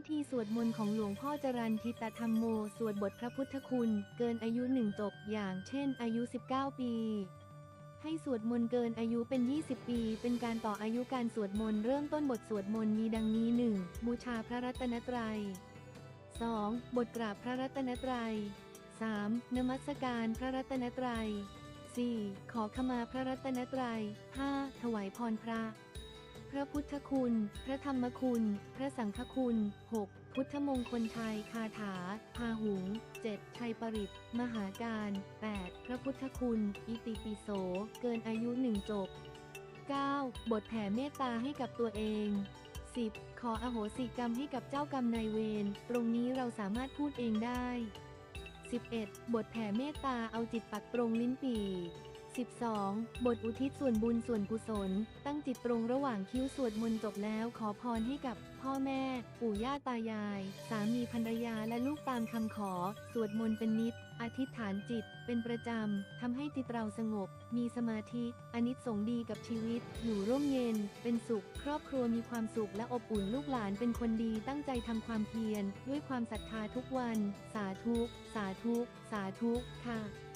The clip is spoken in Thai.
วิธีสวดมนต์ของหลวงพ่อจรันทิตธรรมโม สวดบทพระพุทธคุณ เกินอายุหนึ่งจบอย่างเช่น อายุ 19 ปี ให้สวดมนต์เกินอายุเป็น 20 ปี เป็นการต่ออายุการสวดมนต์เริ่มต้นบทสวดมนต์มีดังนี้ 1. บูชาพระรัตนตรัย 2. บทกราบพระรัตนตรัย 3. นมัสการพระรัตนตรัย 4. ขอขมาพระรัตนตรัย 5. ถวายพรพระ พระพุทธคุณ พระธรรมคุณ พระสังฆคุณ 6. พุทธมงคลชัยคาถา พาหุง 7. ชัยปริตมหาการ 8. พระพุทธคุณ อิติปิโส เกินอายุหนึ่งจบ 9. บทแผ่เมตตาให้กับตัวเอง 10. ขออโหสิกรรมให้กับเจ้ากรรมนายเวร ตรงนี้เราสามารถพูดเองได้ 11. บทแผ่เมตตาเอาจิตปักตรงลิ้นปี่ 12. บทอุทิศส่วนบุญส่วนกุศล ตั้งจิตตรงระหว่างคิ้วสวดมนต์จบแล้วขอพรให้กับ พ่อแม่ ปู่ย่าตายาย สามีภรรยาและลูกตามคำขอ สวดมนต์เป็นนิด อธิษฐานจิต เป็นประจำทำให้จิตเราสงบ มีสมาธิอนิสสงดีกับชีวิต อยู่ร่มเย็น เป็นสุข ครอบครัวมีความสุขและอบอุ่นลูกหลานเป็นคนดีตั้งใจทำความเพียร ด้วยความศรัทธาทุกวัน สาธุ สาธุ สาธุค่ะ